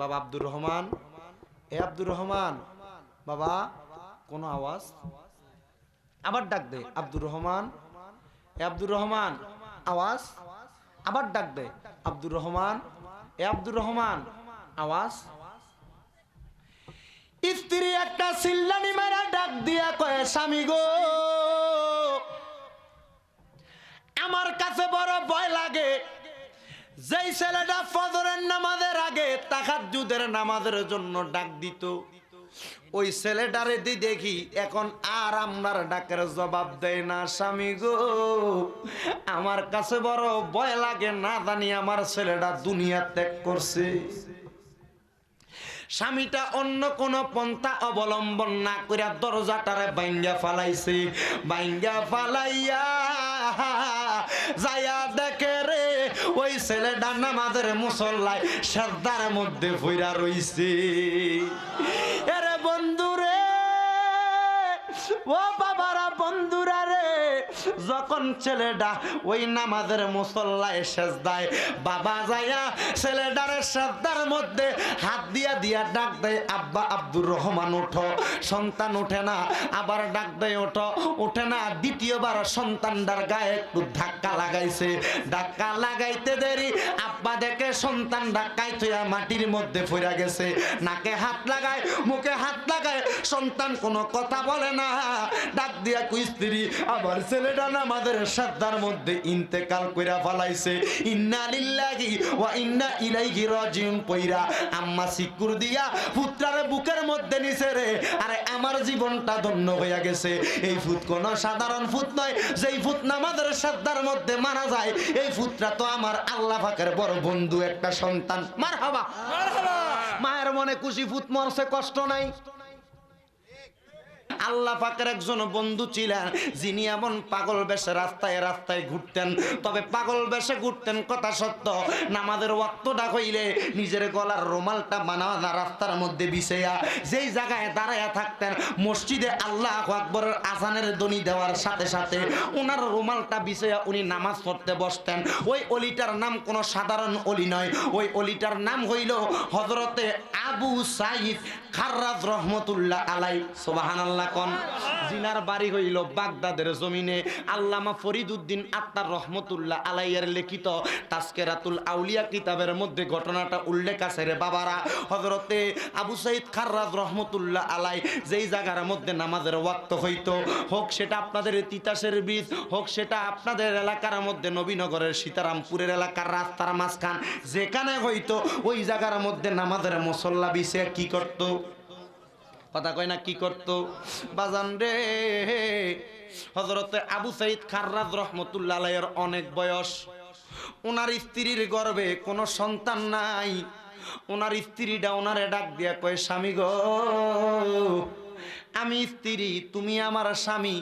বাবা আব্দুর রহমান। এ আব্দুর রহমান, বাবা, কোনো আওয়াজ? আবার ডাক দে, আব্দুর রহমান। এ আব্দুর রহমান, আওয়াজ? আবার ডাক দে, আব্দুর রহমান। এ আব্দুর রহমান, আওয়াজ? স্ত্রী একটা সিল্লানি মেরা ডাক দিয়া কয়ে, স্বামী গো, আমার কাছে বড় ভয় লাগে যেই ছেলেটা ফজরের নামাজের আগে তাহাজ্জুদের নামাজের জন্য ডাক দিত, ওই ছেলেটারে দি দেখি এখন আর আমার ডাকের জবাব দেয় না, স্বামী গো, আমার কাছে বড় ভয় লাগে, না জানি আমার ছেলেটা দুনিয়া ত্যাগ করছে। স্বামীটা অন্য কোন পন্থা অবলম্বন না করিয়া দরজাটারে বাইঙ্গা ফালাইছে। বাইঙ্গা ফালাইয়া যাইয়া দেখে রে ওই ছেলেটা নামাজের মুসল্লায় শ্রদ্ধার মধ্যে ফুইরা রইছে। ও বাবারা, বন্ধুরা রে, যখন ছেলেটা ওই নামাজের মুসল্লায় শেষ দেয় বাবা যাইয়া ছেলেটারে শ্রদ্ধার মধ্যে হাত দিয়া দিয়া ডাক দেয়, আব্বা আব্দুর রহমান, উঠো। সন্তান উঠে না, আবার ডাক দেয়, ওঠো। উঠে না, দ্বিতীয়বার সন্তানটার গায়ে একটু ধাক্কা লাগাইছে। ধাক্কা লাগাইতে দেরি, আব্বা দেখে সন্তান ধাক্কায় তুইয়া মাটির মধ্যে ফিরা গেছে। নাকে হাত লাগায়, মুখে হাত লাগায়, সন্তান কোনো কথা বলে না। ডাক দিয়া কুই, স্ত্রী আবার ছেলেটা নামাজের শ্রদ্ধার মধ্যে ইন্তেকাল কইরা ফালাইছে। ইন্না লিল্লাহি ওয়া ইন্না ইলাইহি রাজিউন। পইরা আম্মা সিকুর দিয়া পুত্রার বুকের মধ্যে নিছে রে। আরে, আমার জীবনটা ধন্য হইয়া গেছে। এই ফুত কোন সাধারণ ফুত নয়। যেই ফুত নামাজের শ্রদ্ধার মধ্যে মারা যায়, এই ফুতরা তো আমার আল্লাহ পাকের বড় বন্ধু, একটা সন্তান। মার হাবা মায়ের মনে খুশি ফুত মরছে, কষ্ট নাই। আল্লাহ পাকের একজন বন্ধু ছিলেন, যিনি এমন পাগল বেশে রাস্তায় রাস্তায় ঘুরতেন। তবে পাগল বেশে ঘুরতেন কথা সত্য, নামাজের ওয়াক্তটা হইলে নিজের গলার রুমালটা বানানা রাস্তার মধ্যে বিছাইয়া যেই জায়গায় দাঁড়াইয়া থাকতেন, মসজিদে আল্লাহ আকবরের আসানের দনি দেওয়ার সাথে সাথে ওনার রুমালটা বিছাইয়া উনি নামাজ পড়তে বসতেন। ওই অলিটার নাম কোনো সাধারণ অলি নয়, ওই অলিটার নাম হইল হজরতে আবু সাইদ খাররাজ রহমতুল্লাহ আলাই সোবাহান আল্লাহ কন জিনার বাড়ি হইল বাগদাদের জমিনে। আল্লামা ফরিদুদ্দিন আত্মার রহমতুল্লাহ আলাইয়ের লিখিত তাস্কেরাতুল আউলিয়া কিতাবের মধ্যে ঘটনাটা উল্লেখ আছে রে বাবারা। হজরতে আবু সাইদ খাররাজ রহমতুল্লাহ আলাই যেই জায়গার মধ্যে নামাজের ওয়াক্ত হইতো হোক সেটা আপনাদের তিতাসের বীজ হোক সেটা আপনাদের এলাকার মধ্যে নবীনগরের সীতারামপুরের এলাকার রাস্তার মাঝখান যেখানে হইতো ওই জায়গার মধ্যে নামাজের মুসল্লা বিছে কি করতো? কথা কয় না, কি করত? বাজান রে হজরতে আবু সাইদ খার্রাজ রহমতুল্লাহের অনেক বয়স। ওনার স্ত্রীর গর্বে কোনো সন্তান নাই। ওনার স্ত্রীটা ওনারে ডাক দিয়া কয়, স্বামী গো আমি স্ত্রী, তুমি আমার স্বামী।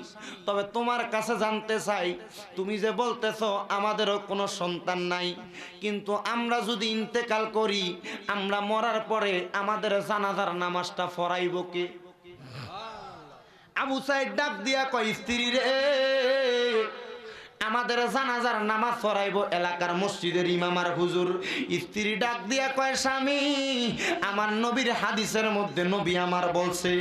তবে তোমার কাছে জানতে চাই, তুমি যে বলতেছ, আমাদেরও কোনো সন্তান নাই। কিন্তু আমরা যদি ইন্তেকাল করি, আমরা মরার পরে আমাদের জানাজার নামাজটা ফরাইব কে? আবু সাহেব ডাক দিয়া কয়, স্ত্রী রে আমাদের জানাজার নামাজ পড়াইব এলাকার মসজিদের ইমামার হুজুর। স্ত্রী ডাক দিয়া কয়, স্বামী, আমার নবীর হাদিসের মধ্যে নবী আমার বলছে,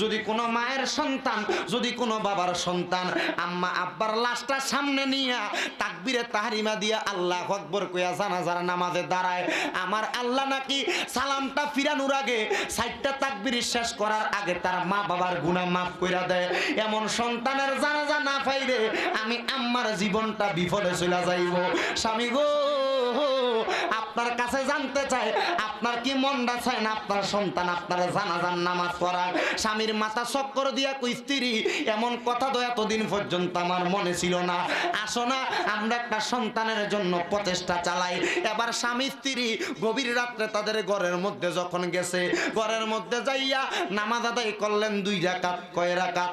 যদি কোনো মায়ের সন্তান, যদি কোনো বাবার সন্তান আম্মা আব্বার লাশটা সামনে নিয়া তাকবিরে তাহারিমা দিয়া আল্লাহ আকবর কইয়া জানাজার নামাজে দাঁড়ায়, আমার আল্লাহ নাকি সালামটা ফিরানোর আগে সাইটটা তাকবির শেষ করার আগে তার মা বাবার গুণা মাফ কইরা দেয়। এমন সন্তানের জানাজা না পাইলে আমি আম্মার জীবনটা বিফলে চলে যাইব। স্বামী গো, আপনার কাছে জানতে চাই, আপনার কি মনটা চায় না আপনার সন্তান, আপনার জানাজার নামাজ পড়ার? স্বামীর মাথা চক্কর দিয়া কই, স্ত্রী, এমন কথা তো এতদিন পর্যন্ত আমার মনে ছিল না। আসো না, আমরা একটা সন্তানের জন্য প্রচেষ্টা চালাই। এবার স্বামী, স্ত্রী গভীর রাত্রে তাদের ঘরের মধ্যে যখন গেছে, ঘরের মধ্যে যাইয়া নামাজ আদায় করলেন দুই রাকাত, কয় রাকাত?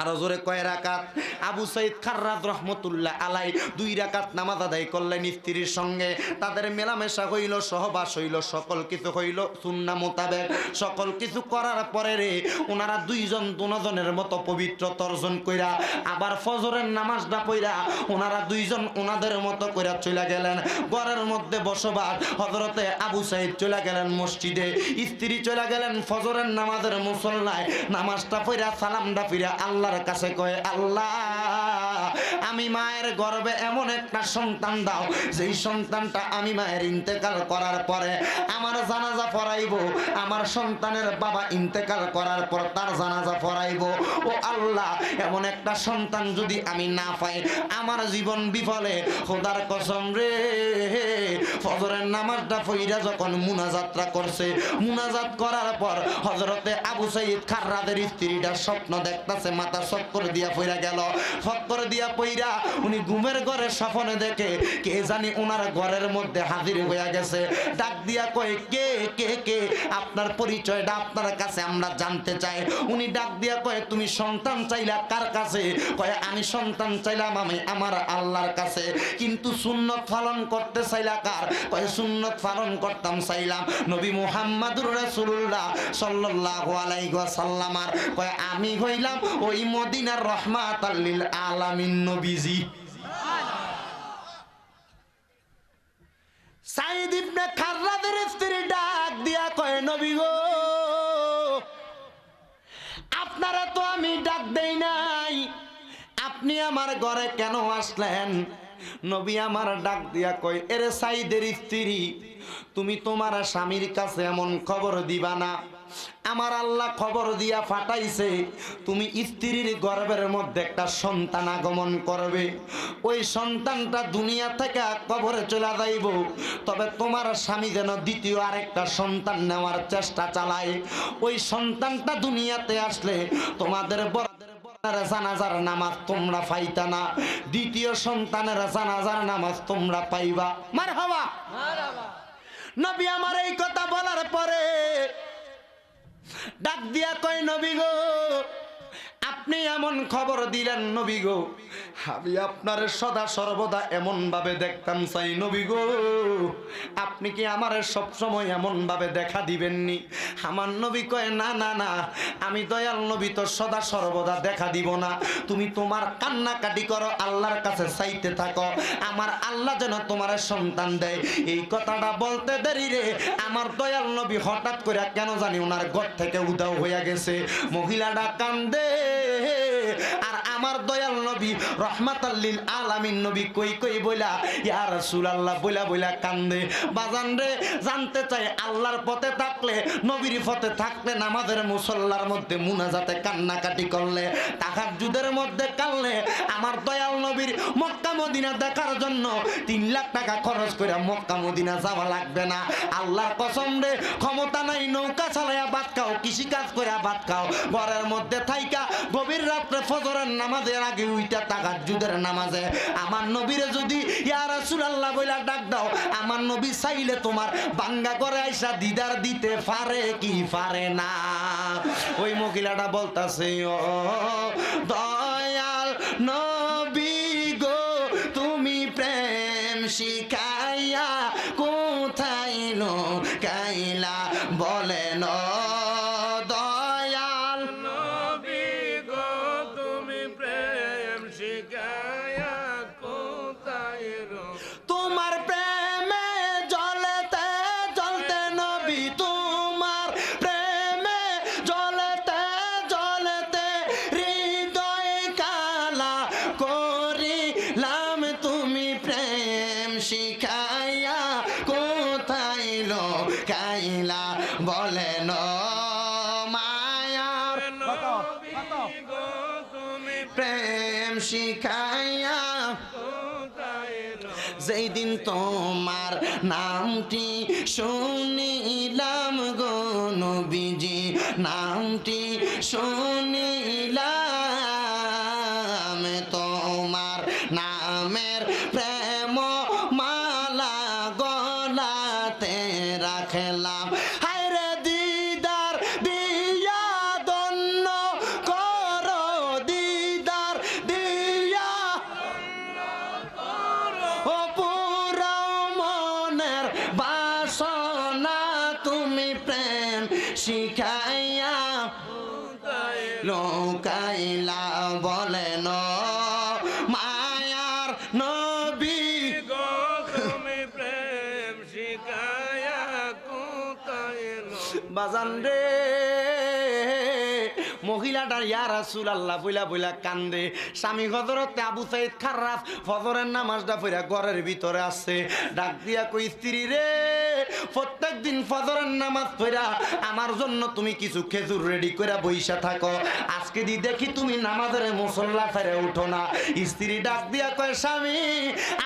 আরও জোরে কয় রাকাত? আবু সাইদ খাররাত রহমতুল্লাহ আলাই দুই রাকাত নামাজ আদায় করলেন স্ত্রীর সঙ্গে। তাদের মেলামেশা হইল, সহবাস হইল, সকল কিছু হইল সুন্না মোতাবেক। সকল কিছু করার পরে রে ওনারা দুইজন দুজনের মতো পবিত্র তর্জন কইরা আবার ফজরের নামাজটা পইরা ওনারা দুইজন ওনাদের মতো কইরা চলে গেলেন। ঘরের মধ্যে বসবাস হজরতে আবু সাইদ চলে গেলেন মসজিদে। স্ত্রী চলে গেলেন ফজরের নামাজের মুসল্লায়। নামাজটা পইরা সালামটা ফিরা আল্লাহর কাছে কয়, আল্লাহ, আমি মায়ের গর্বে এমন একটা সন্তান দাও, যেই সন্তানটা আমি মায়ের ইন্তেকাল করার পরে আমার জানাজা পড়াইব, আমার সন্তানের বাবা ইন্তেকাল করার পর তার জানাজা পড়াইব। ও আল্লাহ, এমন একটা সন্তান যদি আমি না পাই, আমার জীবন বিফলে, খোদার কসম রে। ফজরের নামাজটা ফইরা যখন মুনাজাতরা করছে, মুনাজাত করার পর হজরতে আবু সাইদ খাররাদের স্ত্রীটা স্বপ্ন দেখতাছে মাথা চক্কর দিয়া পইরা গেল। চক্কর দিয়া পইরা উনি ঘুমের ঘরে স্বপ্নে দেখে কে জানি ওনার ঘরের মধ্যে হাজির হইয়া গেছে। ডাক দিয়া কয়, কে কে কে? আপনার পরিচয়টা আপনার কাছে আমরা জানতে চাই। উনি ডাক দিয়া কয়, তুমি সন্তান চাইলা কার কাছে? কয়, আমি সন্তান চাইলাম আমি আমার আল্লাহর কাছে। কিন্তু সুন্নত পালন করতে চাইলা কার? কয়, সুন্নত পালন করতাম, চাইলাম নবী মুহাম্মাদুর রাসূলুল্লাহ সাল্লাল্লাহু আলাইহি ওয়াসাল্লামার। কয়, আমি হইলাম ওই মদিনার রহমাতাল লিল আলামিন নবীজি। আপনারা তো আমি ডাক দেই নাই। আপনি আমার ঘরে কেন আসলেন? নবী আমার ডাক দিয়া কয়, এরে সাইদের স্ত্রী, তুমি তোমার স্বামীর কাছে এমন খবর দিবা না। আমার আল্লাহ খবর দিয়া ফাটাইছে তুমি স্ত্রীর গর্ভের মধ্যে একটা সন্তান আগমন করবে। ওই সন্তানটা দুনিয়া থেকে কবরে চলে যাইব তবে তোমার স্বামী যেন দ্বিতীয় আরেকটা সন্তান নেওয়ার চেষ্টা চালায়। ওই সন্তানটা দুনিয়াতে আসলে তোমাদের বড় সন্তানের জানাজার নামাজ তোমরা পাইতা না দ্বিতীয় সন্তানের জানাজার নামাজ তোমরা পাইবা। মার হওয়া নবী আমার এই কথা বলার পরে ডাক দিয়া কয় নবী গো আপনি এমন খবর দিলেন নবী গো। আমি আপনার সদা সর্বদা এমন ভাবে দেখতাম চাই নবী গো। আপনি কি আমার সব সময় এমন ভাবে দেখা দিবেননি? আমার নবী কয়, না না না, আমি দয়াল নবী তো সদা সর্বদা দেখা দিব না। তুমি তোমার কান্নাকাটি করো, আল্লাহর কাছে চাইতে থাকো। আমার আল্লাহ যেন তোমার সন্তান দেয়। এই কথাটা বলতে দেরি রে। আমার দয়াল নবী হঠাৎ করে কেন জানি ওনার ঘর থেকে উদাও হইয়া গেছে। মহিলাটা কান্দে। আর আমার দয়াল নবী রহমাতাল্লিল আলামিন নবী কই কই বইলা, ইয়া রাসূলুল্লাহ বইলা বইলা কান্দে। বাজান রে, জানতে চাই আল্লাহর পথে থাকলে, নবীর পথে থাকলে নামাজের মুসল্লার মধ্যে মুনাজাতে কান্নাকাটি করলে, তাহাজ্জুদের মধ্যে কানলে আমার দয়াল নবীর মক্কা মদিনা দেখার জন্য তিন লাখ টাকা খরচ করে মক্কা মদিনা যাওয়া লাগবে না। আল্লাহর কসম রে, ক্ষমতা নাই, নৌকা চালাইয়া ভাত খাও কৃষি কাজ করে ভাত খাও, ঘরের মধ্যে থাইকা গভীর রাত্রে ফজরের নামাজের আগে উইটা তাকার যুদের নামাজে। আমার নবীরে যদি, ইয়া রাসূলুল্লাহ বইলা ডাক দাও, আমার নবী চাইলে তোমার বাঙ্গা করে আইসা দিদার দিতে পারে কি পারে না? ওই মহিলাটা বলতাছে, ও দয়াল নবী তোমার নামটি শুনিলাম গো নামটি শুনিলাম তোমার নামের প্রেম মালা গলাতে রাখলাম। রাসুল আল্লাহ বইলা বইলা কান্দে। স্বামী হজরতে আবু সাইদ খারাপ, ফজরের নামাজটা পড়া ঘরের ভিতরে আসছে ডাক দিয়া কই, স্ত্রী রে, প্রত্যেক দিন ফজরের নামাজ পড়া আমার জন্য তুমি কিছু খেজুর রেডি করে বইসা থাকো। আজকে দি দেখি তুমি নামাজের মুসল্লা ফেরে উঠো না। স্ত্রী ডাক দিয়া কয়, স্বামী,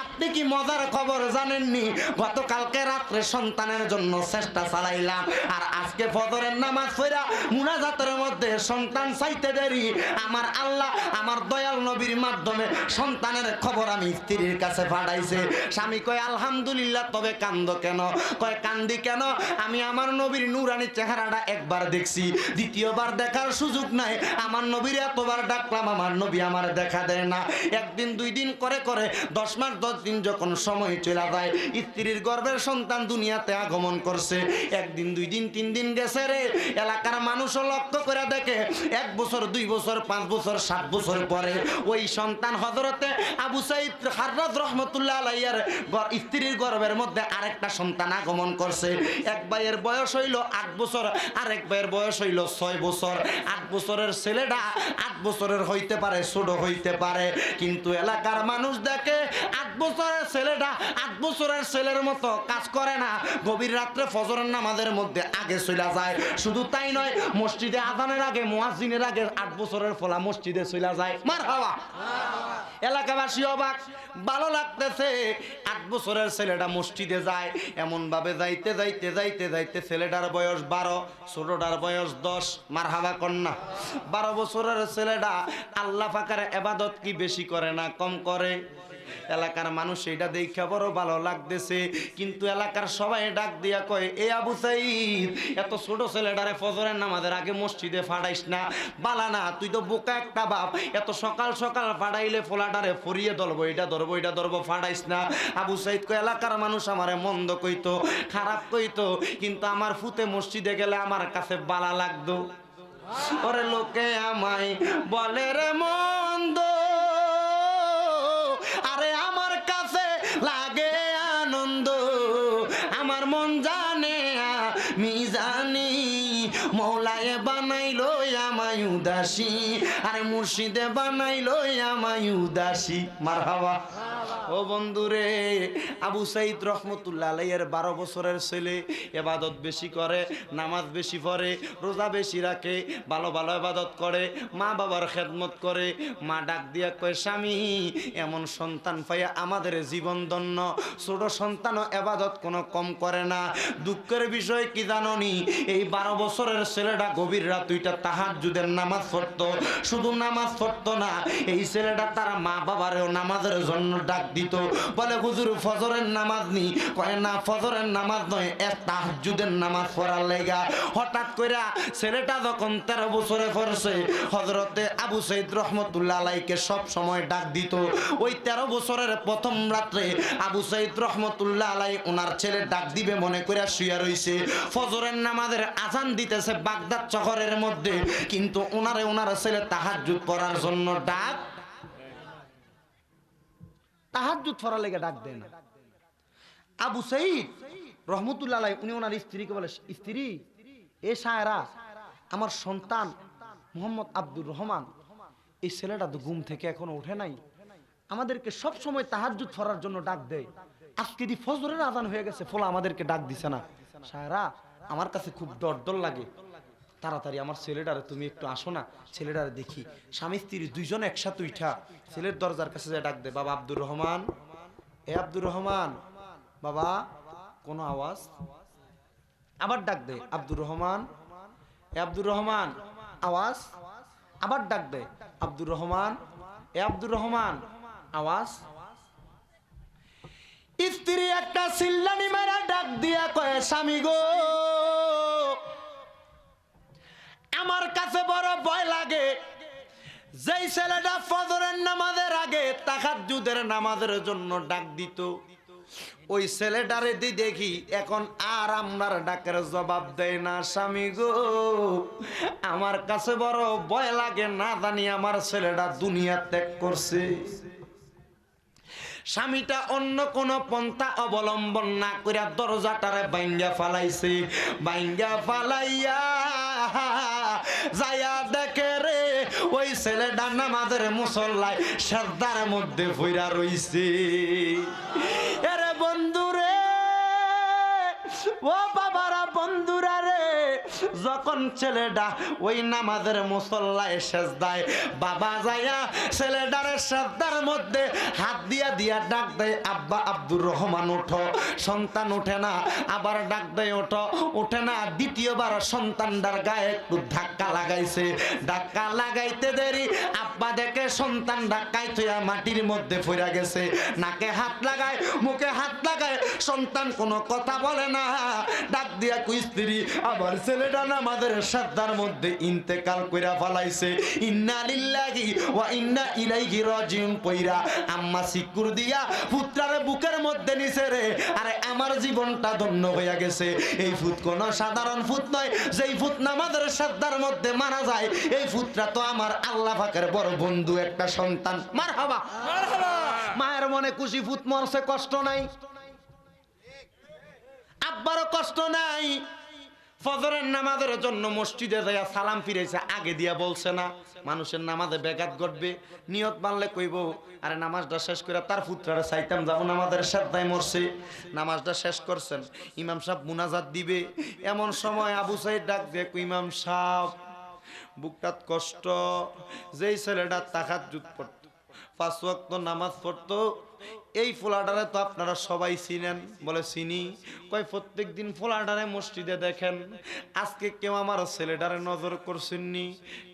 আপনি কি মজার খবর জানেননি? গতকালকে রাত্রে সন্তানের জন্য চেষ্টা চালাইলাম। আর আজকে ফজরের নামাজ পড়া মুনাজাতের মধ্যে সন্তান চাইতে দেরি। আমার আল্লাহ আমার দয়াল নবীর মাধ্যমে সন্তানের খবর আমি স্ত্রীর কাছে পাঠাইছে। স্বামী কয়, আলহামদুলিল্লাহ, তবে কান্দ কেন? কয়, কান্দি কেন? আমি আমার নবীর নুরানি চেহারাটা একবার দেখছি। দ্বিতীয়বার দেখার সুযোগ নাই। আমার নবীর এতবার ডাকলাম, আমার নবী আমার দেখা দেয় না। একদিন, দুই দিন করে করে, দশ মাস, দশ দিন যখন সময় চলে যায়, স্ত্রীর গর্ভের সন্তান দুনিয়াতে আগমন করছে। একদিন, দুই দিন, তিন দিন গেছে রে। এলাকার মানুষও লক্ষ্য করে দেখে, এক বছর, দুই বছর পাঁচ বছর, সাত বছর পরে ওই সন্তান হজরতে আবু সাইদ হাররাত রহমতুল্লাহ আলাইয়ার স্ত্রীর গর্ভের মধ্যে আরেকটা সন্তান আগমন করছে। এক ভাইয়ের বয়স হইল আট বছর, আরেক ভাইয়ের বয়স হইল ছয় বছর। আট বছরের ছেলেটা আট বছরের হইতে পারে, ছোট হইতে পারে। কিন্তু এলাকার মানুষ দেখে আট বছরের ছেলেটা আট বছরের ছেলের মতো কাজ করে না। গভীর রাত্রে ফজরের নামাজের মধ্যে আগে চলে যায়। শুধু তাই নয়, মসজিদে আদানের আগে, মুয়াজ্জিনের আগে আট বছরের ফলা মসজিদে চলে যায়। মার হাওয়া এলাকাবাসী অবাক। ভালো লাগতেছে আট বছরের ছেলেটা মসজিদে যায়। এমনভাবে যাইতে যাইতে যাইতে যাইতে ছেলেটার বয়স বারো ছোটটার বয়স দশ। মার হাওয়া কন্যা। বারো বছরের ছেলেটা আল্লাহ ফাঁকার এবাদত কি বেশি করে না কম করে? এলাকার মানুষ এটা দেখে বড় ভালো লাগতেছে। কিন্তু এলাকার সবাই ডাক দিয়া কয়, এ আবু সাইদ, এত ছোট ছেলেটারে ফজরের নামাজের আগে মসজিদে ফাড়াইস না। বালা না, তুই তো বোকা একটা বাপ। এত সকাল সকাল ফাড়াইলে ফোলাটারে ফরিয়ে ধরবো, এটা ধরবো এটা ধরবো ফাড়াইস না। আবু সাইদ কয়, এলাকার মানুষ আমারে মন্দ কইতো, খারাপ কইতো, কিন্তু আমার ফুতে মসজিদে গেলে আমার কাছে বালা লাগতো। ওরে লোকে আমায় বলে, রে মন্দ আর আরে মুর্শিদে বানাইলো আমায় উদাসী। মার হাওয়া ও বন্ধুরে, আবু সাইদ রহমতুল্লাহ আলাইয়ের বারো বছরের ছেলে এবাদত বেশি করে, নামাজ বেশি পড়ে, রোজা বেশি রাখে, ভালো ভালো এবাদত করে, মা বাবার খেদমত করে, মা ডাক দিয়া কয়, স্বামী, এমন সন্তান পাইয়া আমাদের জীবন দন্য ছোট সন্তানও এবাদত কোনো কম করে না। দুঃখের বিষয় কি জাননি? এই বারো বছরের ছেলেটা গভীর রাত দুইটা তাহার যুদের নামাজ পড়তো। শুধু নামাজ পড়তো না, এই ছেলেটা তার মা বাবারেও নামাজের জন্য ডাক দিত। বলে, হুজুর, ফজরের নামাজ নি। কয়, না, ফজরের নামাজ নয়, এক তাহাজুদের নামাজ পড়ার লেগা। হঠাৎ কইরা ছেলেটা যখন তেরো বছরে পড়ছে হজরতে আবু সৈদ রহমতুল্লাহ আলাইকে সব সময় ডাক দিত। ওই তেরো বছরের প্রথম রাত্রে আবু সৈদ রহমতুল্লাহ আলাই ওনার ছেলে ডাক দিবে মনে করে শুয়ে রইছে। ফজরের নামাজের আজান দিতেছে বাগদাদ শহরের মধ্যে, কিন্তু ওনারে ওনার ছেলে তাহাজুদ পড়ার জন্য ডাক তাহাজুদ পড়ার লেগে ডাক দেয় না। আবু সঈদ রহমতুল্লাহ উনি ওনার স্ত্রীকে বলে, স্ত্রী, এ সায়রা, আমার সন্তান মোহাম্মদ আব্দুর রহমান, এই ছেলেটা তো ঘুম থেকে এখনও ওঠে নাই। আমাদেরকে সব সময় তাহাজুদ ফরার জন্য ডাক দেয়। আজকে দি ফজরের আজান হয়ে গেছে, ফলে আমাদেরকে ডাক দিছে না। সায়রা, আমার কাছে খুব ডর লাগে। তাড়াতাড়ি, আমার ছেলেটারে তুমি একটু আসো না, ছেলেটারে দেখি। স্বামী স্ত্রী দুইজন একসাথে উঠা ছেলের দরজার কাছে যায় ডাক দে বাবা আব্দুর রহমান, এ আব্দুর রহমান, বাবা, কোনো আওয়াজ? আবার ডাক দে আব্দুর রহমান, এ আব্দুর রহমান, আওয়াজ? আবার ডাক দে আব্দুর রহমান, এ আব্দুর রহমান, আওয়াজ? স্ত্রী একটা সিল্লানি মারা ডাক দিয়া কয়ে, স্বামী গো আমার কাছে বড় ভয় লাগে। যেই ছেলেটা ফজরের নামাজের আগে তাহাজ্জুদের নামাজের জন্য ডাক দিত, ওই ছেলেটারে দি দেখি এখন আর আপনার ডাকের জবাব দেয় না, স্বামী গো, আমার কাছে বড় ভয় লাগে, না জানি আমার ছেলেটা দুনিয়া ত্যাগ করছে। স্বামীটা অন্য কোন পন্থা অবলম্বন না করিয়া দরজাটারে বাইঙ্গা ফালাইছে। বাইঙ্গা ফালাইয়া যাইয়া দেখে রে ওই ছেলেটা নামাজের মুসল্লায় শ্রদ্ধার মধ্যে ফুইরা রইছে। এরে বন্ধু রে ও বাবারা বন্ধুরা রে, যখন ছেলেটা ওই নামাজের মুসল্লায় দেয় বাবা যাইয়া ছেলেটারে শ্রদ্ধার মধ্যে হাত দিয়া দিয়া ডাক দেয়, আব্বা আব্দুর রহমান উঠো সন্তান উঠে না, আবার ডাক দেয়, ওঠো। উঠে না, দ্বিতীয়বার সন্তানটার গায়ে একটু ধাক্কা লাগাইছে। ধাক্কা লাগাইতে দেরি, আব্বা দেখে সন্তান ধাক্কায় তুইয়া মাটির মধ্যে ফিরা গেছে। নাকে হাত লাগায়, মুখে হাত লাগায়, সন্তান কোনো কথা বলে না। ডাক দিয়া কুই স্ত্রী আবার ছেলেটা আমাদের শ্রদ্ধার মধ্যে ইন্তেকাল কইরা ফালাইছে। ইন্না লিল্লাহি ওয়া ইন্না ইলাইহি রাজিউন। কইরা আম্মা সিকুর দিয়া পুত্রারে বুকের মধ্যে নিছে রে। আরে আমার জীবনটা ধন্য হইয়া গেছে। এই ফুত কোন সাধারণ ফুত নয়। যেই ফুত না নামাজের শ্রদ্ধার মধ্যে মারা যায় এই ফুতরা তো আমার আল্লাহ পাকের বড় বন্ধু একটা সন্তান। মার হাবা মায়ের মনে খুশি ফুত মরছে কষ্ট নাই। আব্বারও কষ্ট নাই। ফজরের নামাজের জন্য মসজিদে যাইয়া সালাম ফিরেছে আগে দিয়া বলছে না, মানুষের নামাজে ব্যাঘাত ঘটবে। নিয়ত মানলে কইব, আরে নামাজটা শেষ করে তার পুত্রারে চাইতাম যাব নামাজের শ্রদ্ধায় মরছে। নামাজটা শেষ করছেন, ইমাম সাহেব মুনাজাত দিবে। এমন সময় আবু সাইদ ডাক দিয়ে ইমাম সাহেব বুকটাত কষ্ট, যেই ছেলেটা তাকাত জুত পড়তো, পাঁচ ওয়াক্ত নামাজ পড়তো এই ফোলাডারে তো আপনারা সবাই চিনেন, বলে চিনি। কয় প্রত্যেক দিন ফোলাডারে মসজিদে দেখেন, আজকে কেউ আমার ছেলেটারে নজর করছেননি।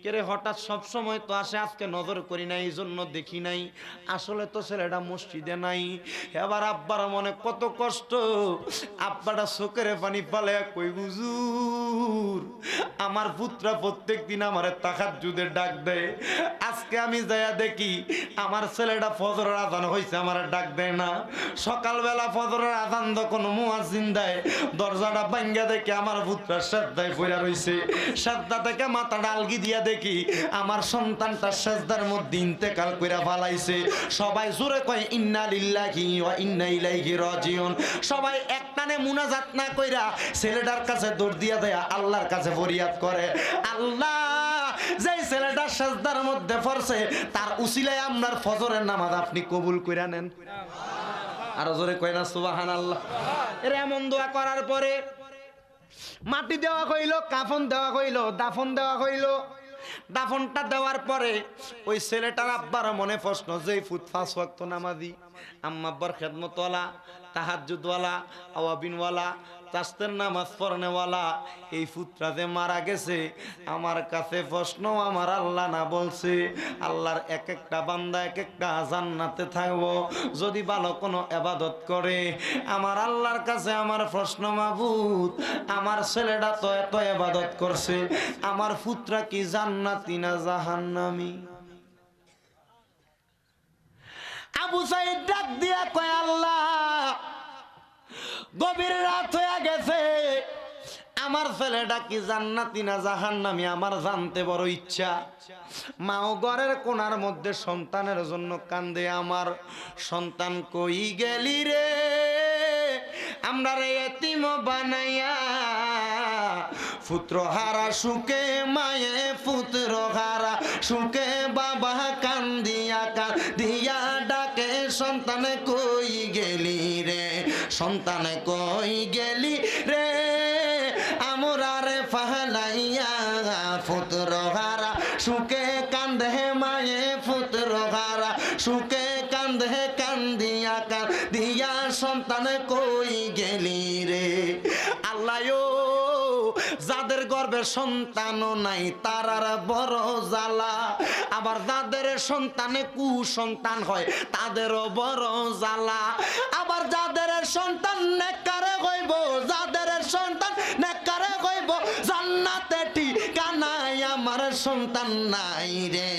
কেরে হঠাৎ সব সময় তো আসে, আজকে নজর করি নাই এই জন্য দেখি নাই। আসলে তো ছেলেটা মসজিদে নাই। এবার আব্বার মনে কত কষ্ট। আব্বাটা চোখের পানি পালে কই বুঝুর আমার পুত্রা প্রত্যেক দিন আমার তাকাত যুদের ডাক দেয়। আজকে আমি যাইয়া দেখি, আমার ছেলেটা ফজরের আজান হয়েছে আমার ডাক দেয় না। সকালবেলা ফজরের আজান যখন মুয়াজিন দেয়, দরজাটা ভাঙ্গা দেখে আমার পুত্রা শ্রদ্ধায় পড়া রইছে। শ্রদ্ধা থেকে মাথা ডালগি দিয়া দেখি, আমার সন্তানটা শ্রদ্ধার মধ্যে ইন্তেকাল কইরা ফালাইছে। সবাই জোরে কয়, ইন্না লিল্লাহি ওয়া ইন্না ইলাইহি রাজিউন। সবাই একটানে মুনাজাত না কইরা ছেলেটার কাছে দৌড় দিয়া দেয়া আল্লাহর কাছে ফরিয়াদ করে। আল্লাহ! যেই ছেলেটা সাজদার মধ্যে পড়ছে, তার উসিলায় আপনার ফজরের নামাজ আপনি কবুল কইরা নেন। আরও জোরে কয় না সুবাহান আল্লাহ এর এমন দোয়া করার পরে মাটি দেওয়া হইল, কাফন দেওয়া হইল, দাফন দেওয়া হইল। দাফনটা দেওয়ার পরে ওই ছেলেটার আব্বার মনে প্রশ্ন যে ফুট ফাঁস ওয়াক্ত নামাজি আম্মা আব্বার খেদমতওয়ালা তাহাজুদওয়ালা আওয়াবিনওয়ালা চাস্তের নামাজ পড়নেওয়ালা এই ফুটটা যে মারা গেছে, আমার কাছে প্রশ্ন, আমার আল্লাহ না বলছে, আল্লাহর এক একটা বান্দা এক একটা জান্নাতে থাকব, যদি ভালো কোনো এবাদত করে। আমার আল্লাহর কাছে আমার প্রশ্ন, মাবুদ, আমার ছেলেটা তো এত এবাদত করছে, আমার পুত্রা কি জান্নাতি না জাহান্নামি? আবু সাইদ ডাক দিয়া কয়, আল্লাহ গভীর রাত হয়ে গেছে। আমার ছেলেটা কি জান্নাতি না জাহান্নামি? আমার জানতে বড় ইচ্ছা। মাও ঘরের কোনার মধ্যে সন্তানের জন্য কান্দে। আমার সন্তান কই গেলি রে? আমরা রে এতিম বানাইয়া পুত্র হারা, সুখে মায়ে পুত্র হারা, সুখে বাবা কান্দিয়া কান্দিয়া সন্তান কই গেলি? সন্তানও নাই তারার বড় জ্বালা। আবার যাদের সন্তানে কুসন্তান হয়, তাদেরও বড় জ্বালা। আবার যাদের সন্তান নেকারে হইব, যাদের সন্তান নেকারে হইব, জান্নাতে ঠিকানাই আমার সন্তান নাই রে,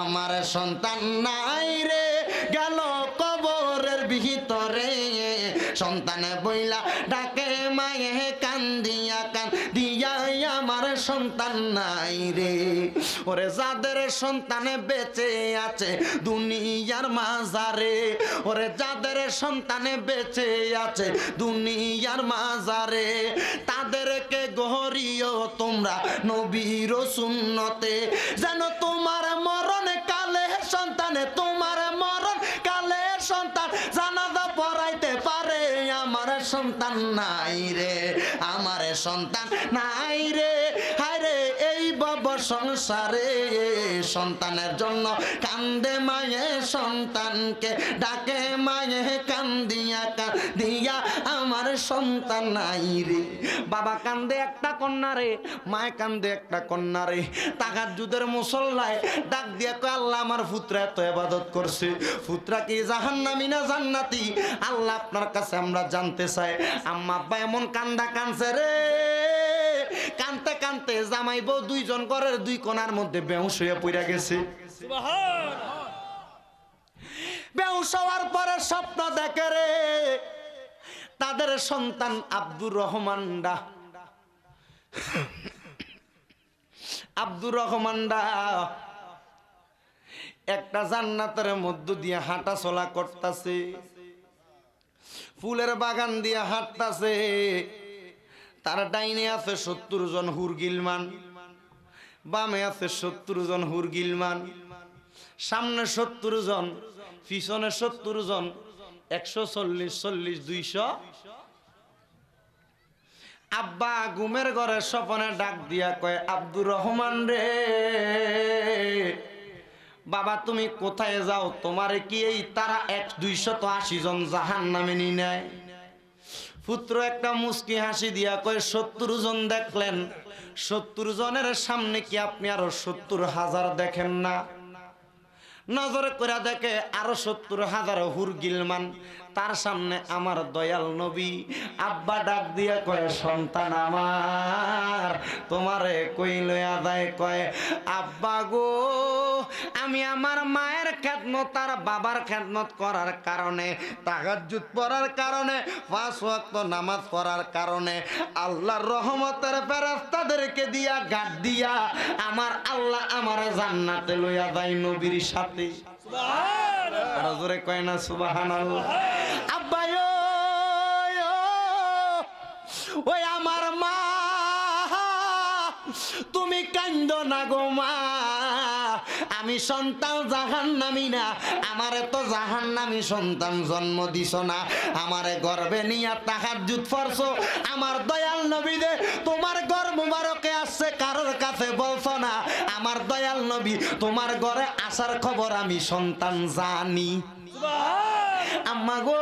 আমার সন্তান নাই রে। গেল কবরের ভিতরে, সন্তানে বইলা ডাকে মায়ে কান্দিয়া কান দিয়া আমার সন্তান নাই রে। ওরে যাদের সন্তানে বেঁচে আছে দুনিয়ার মাজারে, ওরে যাদের সন্তানে বেঁচে আছে দুনিয়ার মাজারে, তাদেরকে গহরিও তোমরা নবীর সুন্নতে। যেন তোমার মরণ কালে সন্তানে, তোমার মরণ কালে সন্তান জানাজা পড়াইতে পারে। আমার সন্তান নাই রে, আমার সন্তান নাই রে। সংসারে সন্তানের জন্য কান্দে মায়ে সন্তানকে, ডাকে মায়ে কান্দিয়া কান্দিয়া, আমার সন্তান নাই রে। বাবা কান্দে একটা কন্যা রে, মায় কান্দে একটা কন্যা রে। টাকার যুদের মুসল্লায় ডাক দিয়া কয়, আল্লাহ আমার পুত্রা এত এবাদত করছে। পুত্রা কি জাহান্নামি না জান্নাতি? আল্লাহ আপনার কাছে আমরা জানতে চাই, আম্মা আব্বা এমন কান্দা কানছে রে। কানতে কানতে জামাই বউ দুইজন ঘরের দুই কোণার মধ্যে বেউস হয়ে পড়ে গেছে। বেউস হওয়ার পরে স্বপ্ন দেখে রে, তাদের সন্তান আব্দুর রহমান ডা আব্দুর রহমান ডা একটা জান্নাতের মধ্য দিয়ে হাঁটা চলা করতেছে। ফুলের বাগান দিয়ে হাঁটতাছে। তার ডাইনে আছে সত্তর জন হুরগিলমান, বামে আছে সত্তর জন হুরগিলমান, সামনে সত্তর জন, পিছনে সত্তর জন, একশো চল্লিশ চল্লিশ, দুইশো। আব্বা ঘুমের ঘরে স্বপনে ডাক দিয়া কয়, আব্দুর রহমান রে, বাবা তুমি কোথায় যাও? তোমারে কি এই তারা এক দুইশত আশি জন জাহান নামে নি নেয়? পুত্র একটা মুস্কি হাসি দিয়া কয়ে, সত্তর জন দেখলেন। সত্তর জনের সামনে কি আপনি আরও সত্তর হাজার দেখেন না? নজরে করে দেখে, আরও সত্তর হাজার হুরগিলমান। তার সামনে আমার দয়াল নবী আব্বা ডাক দিয়া কয় সন্তান আমার তোমারে কই লয়া যায়? কয় আব্বা গো আমি আমার মায়ের খেদমত আর বাবার খেদমত করার কারণে তাহাজ্জুদ পড়ার কারণে পাঁচ ওয়াক্ত নামাজ পড়ার কারণে আল্লাহর রহমতের ফেরেশতাদেরকে দিয়া গাট দিয়া আমার আল্লাহ আমার জান্নাতে লইয়া যায় নবীর সাথে। আর জোরে কয় না সুবহানাল্লাহ। আব্বা ওই আমার মা, তুমি কান্দ না গো মা। আমি সন্তান জাহান নামি না, আমারে তো জাহান নামি সন্তান জন্ম দিছ না। আমারে গর্বে নিয়া তাহার জুত ফরছ। আমার দয়াল নবী দে তোমার গর্ব মুবারকে আসছে, কারোর কাছে বলছ না। আমার দয়াল নবী, তোমার ঘরে আসার খবর আমি সন্তান জানি। আম্মা। গো,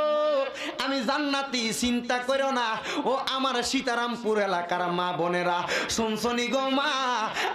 আমি জান্নাতি, চিন্তা করো না। ও আমার সীতারামপুর এলাকার মা বোনেরা। শুনছনি গো মা?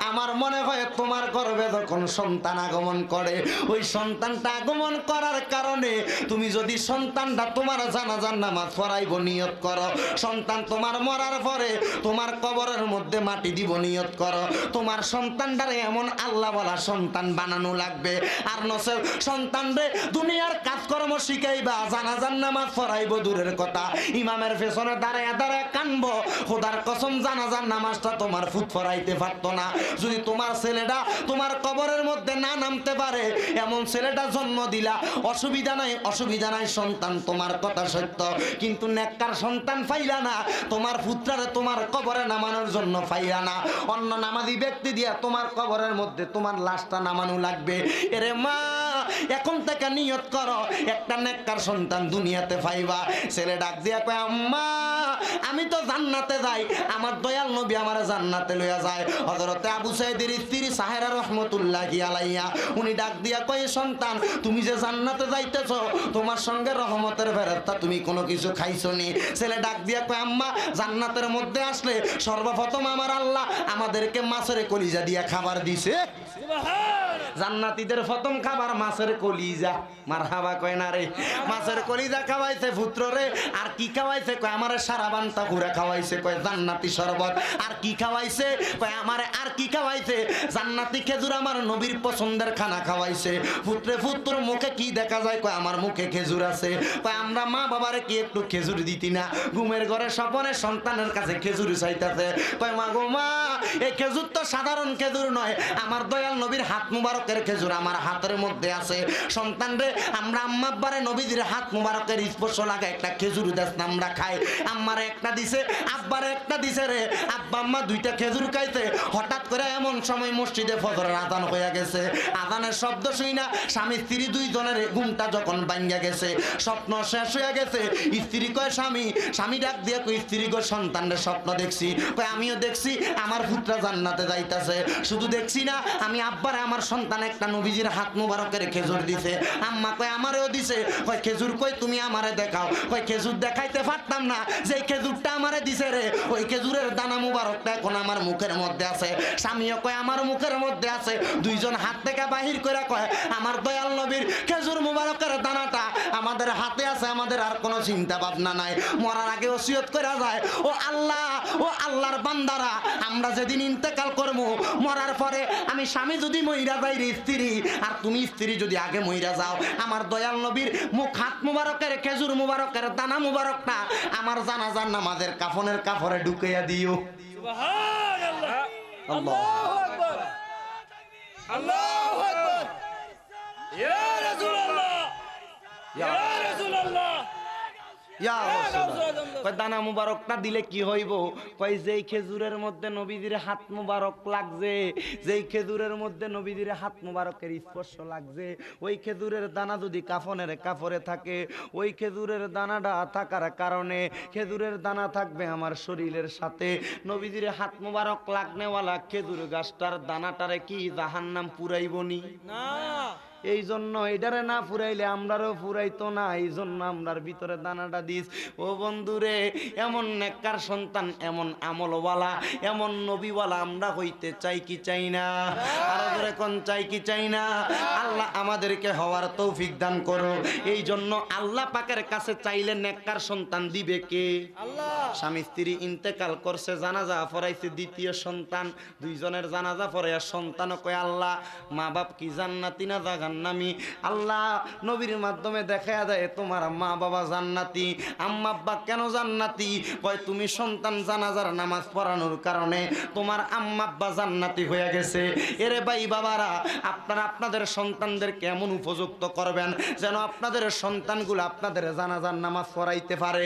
আমার মনে হয় তোমার গর্ভে যখন সন্তান আগমন করে, ওই সন্তানটা আগমন করার কারণে তুমি যদি সন্তানটা তোমার জানাজার নামাজ পড়াইব, নিয়ত করো। সন্তান তোমার মরার পরে তোমার কবরের মধ্যে মাটি দিব, নিয়ত করো। তোমার সন্তানটারে এমন আল্লাহ বলা সন্তান বানানো লাগবে। আর নসে সন্তান রে দুনিয়ার কাজকর্ম শিখাইবা, জানাজার নামাজ পড়াইব দূরের কথা। ইমামের পেছনে দাঁড়ায় দাঁড়ায় কানবো। খোদার কসম, জানাজার নামাজটা তোমার ফুট পড়াইতে পারতো না। যদি তোমার ছেলেটা তোমার কবরের মধ্যে না নামতে পারে, এমন ছেলেটা জন্ম দিলা। অসুবিধা নাই অসুবিধা নাই, সন্তান তোমার কথা সত্য। কিন্তু নেককার সন্তান পাইলা না, তোমার পুত্রারে তোমার কবরে নামানোর জন্য পাইলা না। অন্য নামাজি ব্যক্তি দিয়া তোমার কবরের মধ্যে তোমার লাশটা নামানো লাগবে। এরে মা, এখন থেকে নিয়ত করো। একটা নেককার সন্তান দুনিয়াতে পাইবা। ছেলে ডাক দিয়া কয়, আম্মা, আমি তো জান্নাতে যাই। আমার দয়াল নবী আমার জান্নাতে লইয়া যায়। হযরতে আবু সাইদের স্ত্রী সাহেরা রহমতুল্লাহি আলাইয়া উনি ডাক দিয়া কয় সন্তান, তুমি যে জান্নাতে যাইতেছ, তোমার সঙ্গে রহমতের ফেরত্তা তুমি কোনো কিছু খাইছো নি ছেলে ডাক দিয়া কয়, আম্মা, জান্নাতের মধ্যে আসলে সর্বপ্রথম আমার আল্লাহ আমাদেরকে মাছের কলিজা দিয়া খাবার দিছে। জান্নাতীদের প্রথম খাবার মাছের কলিজা। মার হাবা কয় না রে? মাছের কলিজা খাওয়াইছে পুত্র রে। আর কি খাওয়াইছে? কয়, আমারে সারা বান্তা ঘুরে খাওয়াইছে। কয়, জান্নাতি শরবত। আর কি খাওয়াইছে? কয়, আমারে আর কি খাওয়াইছে? জান্নাতি খেজুর আমার নবীর পছন্দের খানা খাওয়াইছে। পুত্রে, পুত্র, মুখে কি দেখা যায়? কয়, আমার মুখে খেজুর আছে। কয়, আমরা মা বাবারে কি একটু খেজুর দিতি না? ঘুমের ঘরে স্বপনে সন্তানের কাছে খেজুর চাইতাছে। কয়, মা গো মা, এই খেজুর তো সাধারণ খেজুর নয়। আমার দয়াল নবীর হাত মুবারকের খেজুর আমার হাতের মধ্যে আছে। সন্তান রে আমরা আম্মা আব্বারে নবীদের হাত মুবারকের স্পর্শ লাগা, একটা খেজুর দেশ আমরা খাই। আম্মারে একটা দিছে, আব্বারে একটা দিছে রে। আব্বা, আম্মা দুইটা খেজুর খাইতে হঠাৎ করে এমন সময় মসজিদে ফজরের আদান হয়ে গেছে। আদানের শব্দ শুই না, স্বামী স্ত্রী দুইজনের ঘুমটা যখন ভাঙ্গা গেছে, স্বপ্ন শেষ হয়ে গেছে। স্ত্রী কয়, স্বামী স্বামী ডাক দিয়ে কই স্ত্রী কয় সন্তানের স্বপ্ন দেখছি। কয়, আমিও দেখছি, আমার পুত্রা জান্নাতে যাইতাছে। শুধু দেখছি না, আমি আব্বারে, আমার সন্তান একটা নবীজির হাত মুবারকের খেজুর দিছে। আম্মা কয়, আমারেও দিছে। কয়, খেজুর কই? তুমি আমারে দেখাও। কয়, খেজুর দেখাইতে পারতাম না। খেজুরটা আমারে দিছে রে, ওই খেজুরের দানা মুবারকটা এখন আমার মুখের মধ্যে আছে। স্বামীও কয়, আমার মুখের মধ্যে আছে। দুইজন হাত থেকে বাহির করে কয়, আমার দয়াল নবীর খেজুর মুবারকের দানাটা আমাদের হাতে আছে, আমাদের আর কোনো চিন্তা ভাবনা নাই। মরার আগে ওসিয়ত করা যায়, ও আল্লাহ ও আল্লাহর বান্দারা আমরা যেদিন ইন্তেকাল করব মরার পরে আমি স্বামী যদি মহিরা যাই স্ত্রী আর তুমি স্ত্রী যদি আগে মহিরা যাও আমার দয়াল নবীর মুখ হাত মুবারকের খেজুর মুবারকের দানা মুবারকটা আমার জানাজার নামাজের কাফনের কাফরে ঢুকাইয়া দিও। আল্লাহ। দানা মুবারকটা দিলে কি হইব? কয় যেই খেজুরের মধ্যে নবীদের হাত মুবারক লাগছে যেই খেজুরের মধ্যে নবীদের হাত মুবারকের স্পর্শ লাগছে ওই খেজুরের দানা যদি কাফনের কাফরে থাকে ওই খেজুরের দানাটা থাকার কারণে খেজুরের দানা থাকবে আমার শরীরের সাথে। নবীদের হাত মুবারক লাগনেওয়ালা খেজুর গাছটার দানাটারে কি জাহান্নাম পুরাইবনি? না। এই জন্য এটারে না ফুরাইলে আমরারও ফুরাইতো না এই জন্য আমরার ভিতরে দানাটা দিস। ও বন্ধুরে এমন নেককার সন্তান এমন আমলওয়ালা এমন নবীওয়ালা আমরা হইতে চাই কি চাই না? আর কোন চাই কি চাই না? আল্লাহ আমাদেরকে হওয়ার তৌফিক দান করো এই জন্য আল্লাহ পাকের কাছে চাইলে নেককার সন্তান দিবে কে? আল্লাহ। স্বামী স্ত্রী ইন্তেকাল করছে জানাজা ফরাইছে দ্বিতীয় সন্তান দুইজনের জানাজা ফরাইয়া সন্তান কয় আল্লাহ মা বাপ কি জান্নাতি না জাহান্নামি। আল্লাহ নবীর মাধ্যমে দেখা দেয়, তোমার মা বাবা জান্নাতি, আম্মা আব্বা কেন জান্নাতি? কয়, তুমি সন্তান জানাজার নামাজ পড়ানোর কারণে তোমার আম্মা আব্বা জান্নাতি হয়ে গেছে। এরে ভাই বাবারা, আপনারা আপনাদের সন্তানদের কেমন উপযুক্ত করবেন যেন আপনাদের সন্তানগুলো আপনাদের জানাজার নামাজ পড়াইতে পারে।